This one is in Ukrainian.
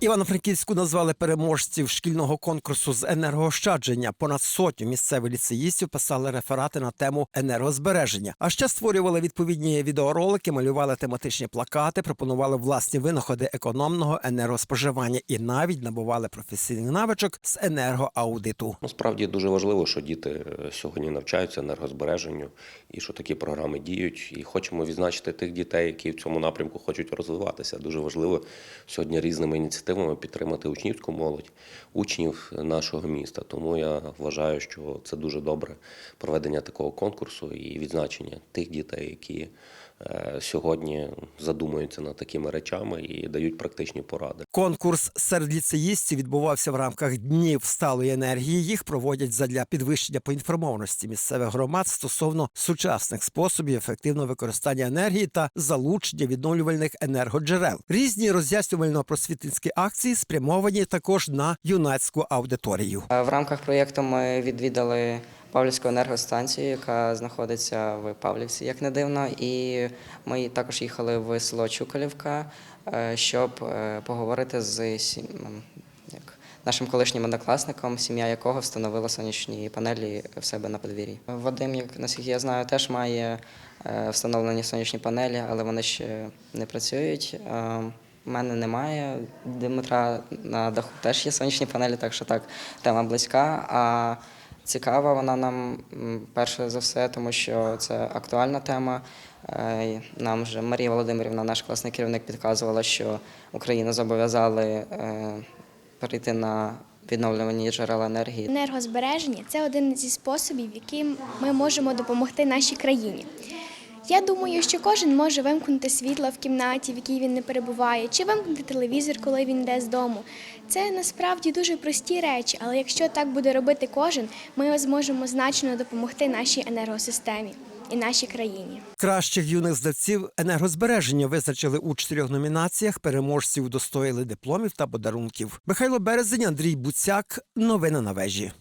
Івано-Франківську назвали переможців шкільного конкурсу з енергоощадження. Понад сотню місцевих ліцеїстів писали реферати на тему енергозбереження. А ще створювали відповідні відеоролики, малювали тематичні плакати, пропонували власні винаходи економного енергоспоживання і навіть набували професійних навичок з енергоаудиту. Насправді дуже важливо, що діти е, сьогодні навчаються енергозбереженню і що такі програми діють. І хочемо відзначити тих дітей, які в цьому напрямку хочуть розвиватися. Дуже важливо сьогодні різними ініціативами підтримати учнівську молодь, учнів нашого міста. Тому я вважаю, що це дуже добре проведення такого конкурсу і відзначення тих дітей, які сьогодні задумуються над такими речами і дають практичні поради. Конкурс серед ліцеїстів відбувався в рамках днів сталої енергії. Їх проводять задля підвищення поінформованості місцевих громад стосовно сучасних способів ефективного використання енергії та залучення відновлювальних енергоджерел. Різні роз'яснювально-просвітницькі акції спрямовані також на юнацьку аудиторію. Е, В рамках проєкту ми відвідали Павлівську енергостанцію, яка знаходиться в Павлівці, як не дивно. І ми також їхали в село Чукалівка, е, щоб е, поговорити з як, нашим колишнім однокласником, сім'я якого встановила сонячні панелі в себе на подвір'ї. Вадим, як наскільки я знаю, теж має е, встановлені сонячні панелі, але вони ще не працюють. У мене немає. Дмитра на даху теж є сонячні панелі, так що так, тема близька. А цікава вона нам перше за все, тому що це актуальна тема. Е, Нам вже Марія Володимирівна, наш класний керівник, підказувала, що Україну зобов'язали е, перейти на відновлювані джерела енергії. Енергозбереження це один зі способів, яким ми можемо допомогти нашій країні. Я думаю, що кожен може вимкнути світло в кімнаті, в якій він не перебуває, чи вимкнути телевізор, коли він йде з дому. Це насправді дуже прості речі, але якщо так буде робити кожен, ми зможемо значно допомогти нашій енергосистемі і нашій країні. Кращих юних знавців енергозбереження визначили у чотирьох номінаціях. Переможців удостоїли дипломів та подарунків. Михайло Березень, Андрій Буцяк. Новини на вежі.